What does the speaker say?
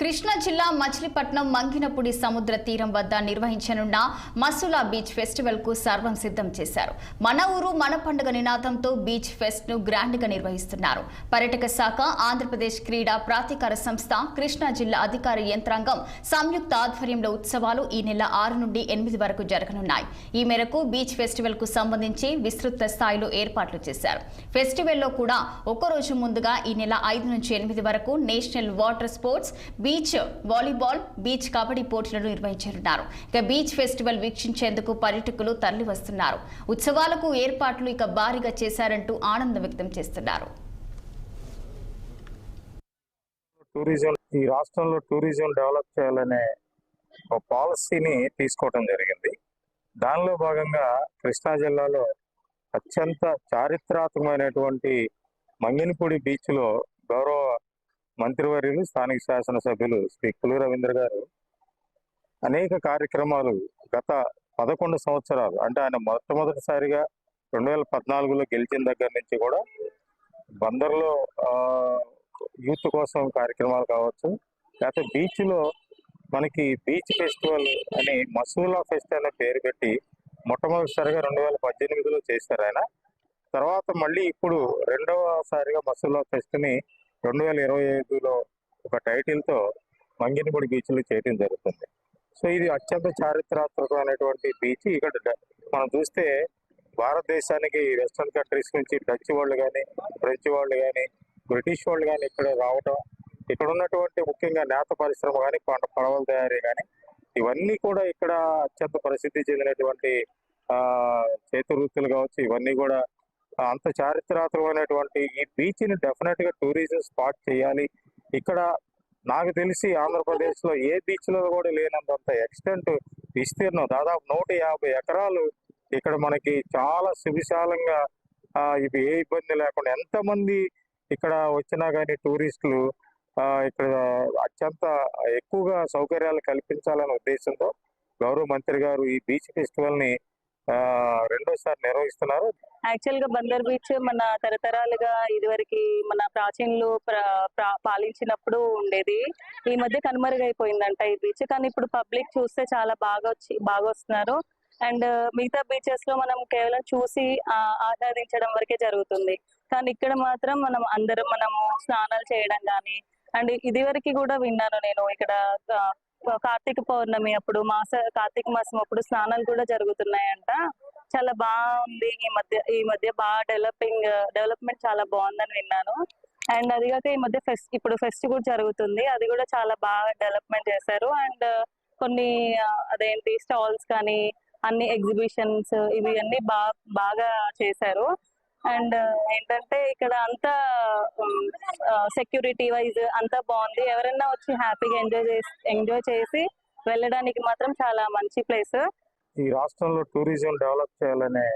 కృష్ణా జిల్లా మచిలీపట్నం మంగినపుడి సముద్ర తీరం వద్ద నిర్వహించనున్న మసులా బీచ్ ఫెస్టివల్కు సర్వం సిద్ధం చేశారు. మన ఊరు మన పండుగ నినాదంతో బీచ్ ఫెస్ట్ను గ్రాండ్గా నిర్వహిస్తున్నారు. పర్యాటక శాఖ ఆంధ్రప్రదేశ్ క్రీడా ప్రాధికార సంస్థ కృష్ణా జిల్లా అధికార యంత్రాంగం సంయుక్త ఆధ్వర్యంలో ఉత్సవాలు ఈ నెల ఆరు నుండి ఎనిమిది వరకు జరగనున్నాయి. ఈ మేరకు బీచ్ ఫెస్టివల్కు సంబంధించి విస్తృత స్థాయిలో ఏర్పాట్లు చేశారు. ఫెస్టివల్లో కూడా ఒక్కరోజు ముందుగా ఈ నెల ఐదు నుంచి ఎనిమిది వరకు national water sports beach volleyball beach kabaddi పోటీలను నిర్వహించనున్నారు. ఇక బీచ్ ఫెస్టివల్ వీక్షించేందుకు పర్యటకులు తరలి వస్తున్నారు. ఉత్సవాలకు ఏర్పాట్లు ఇక భారీగా చేశారంటూ ఆనందం వ్యక్తం చేస్తున్నారు. టూరిజం ఈ రాష్ట్రంలో టూరిజం డెవలప్ చేయాలనే ఒక పాలసీని తీసుకోవడం జరిగింది. దానిలో భాగంగా కృష్ణా జిల్లాలో అత్యంత చారిత్రాత్మకమైనటువంటి మంగినపూడి బీచ్లో గౌరవ మంత్రివర్యులు స్థానిక శాసనసభ్యులు శ్రీ కులు రవీంద్ర గారు అనేక కార్యక్రమాలు గత పదకొండు సంవత్సరాలు అంటే ఆయన మొట్టమొదటిసారిగా రెండు వేల పద్నాలుగులో గెలిచిన దగ్గర నుంచి కూడా బందర్లో యూత్ కోసం కార్యక్రమాలు కావచ్చు లేకపోతే బీచ్లో మనకి బీచ్ ఫెస్టివల్ అని మసూలా ఫెస్ట్ అనే పేరు పెట్టి మొట్టమొదటిసారిగా రెండు వేల పద్దెనిమిదిలో చేశారు ఆయన. తర్వాత మళ్ళీ ఇప్పుడు రెండవసారిగా మసూలా ఫెస్ట్ని రెండు వేల ఇరవై ఐదులో ఒక టైటిల్తో మంగినపూడి చేయడం జరుగుతుంది. సో ఇది అత్యంత చారిత్రాత్మకమైనటువంటి బీచ్. ఇక్కడ మనం చూస్తే భారతదేశానికి వెస్ట్రన్ కంట్రీస్ నుంచి డచ్ వాళ్ళు కానీ ఫ్రెంచ్ వాళ్ళు కానీ బ్రిటిష్ వాళ్ళు కానీ ఇక్కడ రావటం ఇక్కడ ఉన్నటువంటి ముఖ్యంగా నేత పరిశ్రమ కానీ పంట పడవల తయారీ కానీ ఇవన్నీ కూడా ఇక్కడ అత్యంత ప్రసిద్ధి చెందినటువంటి చేతి వృత్తులు కావచ్చు ఇవన్నీ కూడా అంత చారిత్రాత్మకమైనటువంటి ఈ బీచ్ని డెఫినెట్గా టూరిజం స్పాట్ చేయాలి. ఇక్కడ నాకు తెలిసి ఆంధ్రప్రదేశ్లో ఏ బీచ్లో కూడా లేనంత ఎక్స్టెంట్ విస్తీర్ణం దాదాపు నూట యాభై ఎకరాలు ఇక్కడ మనకి చాలా సువిశాలంగా ఇవి ఏ ఇబ్బంది లేకుండా ఎంతమంది ఇక్కడ వచ్చినా కానీ టూరిస్టులు ఇక్కడ అత్యంత ఎక్కువగా సౌకర్యాలు కల్పించాలనే ఉద్దేశంతో గౌరవ మంత్రి గారు ఈ బీచ్ ఫెస్టివల్ని రెండోసారి నిర్వహిస్తున్నారు. యాక్చువల్గా బందర్ బీచ్ మన తరతరాలుగా ఇదివరకు మన ప్రాచీనులు పాలించినప్పుడు ఉండేది. ఈ మధ్య కనుమరుగైపోయిందంట ఈ బీచ్. కానీ ఇప్పుడు పబ్లిక్ చూస్తే చాలా బాగా వచ్చి బాగా వస్తున్నారు అండ్ మిగతా బీచెస్లో మనం కేవలం చూసి ఆహ్లాదించడం వరకే జరుగుతుంది. కానీ ఇక్కడ మాత్రం మనం అందరం మనము స్నానాలు చేయడం కానీ అండ్ ఇది వరకు కూడా విన్నాను నేను ఇక్కడ కార్తీక పౌర్ణమి అప్పుడు మాస కార్తీక మాసం అప్పుడు స్నానాలు కూడా జరుగుతున్నాయంట. చాలా బాగుంది. ఈ మధ్య ఈ మధ్య బాగా డెవలపింగ్ డెవలప్మెంట్ చాలా బాగుందని విన్నాను. అండ్ అది కాక ఈ మధ్య ఫెస్ట్ ఇప్పుడు ఫెస్ట్ కూడా జరుగుతుంది. అది కూడా చాలా బాగా డెవలప్మెంట్ చేశారు. అండ్ కొన్ని అదేంటి స్టాల్స్ కానీ అన్ని ఎగ్జిబిషన్స్ ఇవి అన్ని బాగా బాగా చేశారు. అండ్ ఏంటంటే ఇక్కడ అంతా సెక్యూరిటీ వైజ్ అంతా బాగుంది. ఎవరైనా వచ్చి హ్యాపీగా ఎంజాయ్ చేసి ఎంజాయ్ చేసి వెళ్ళడానికి మాత్రం చాలా మంచి ప్లేస్ ఈ రాష్ట్రంలో టూరిజం డెవలప్ చేయాలనే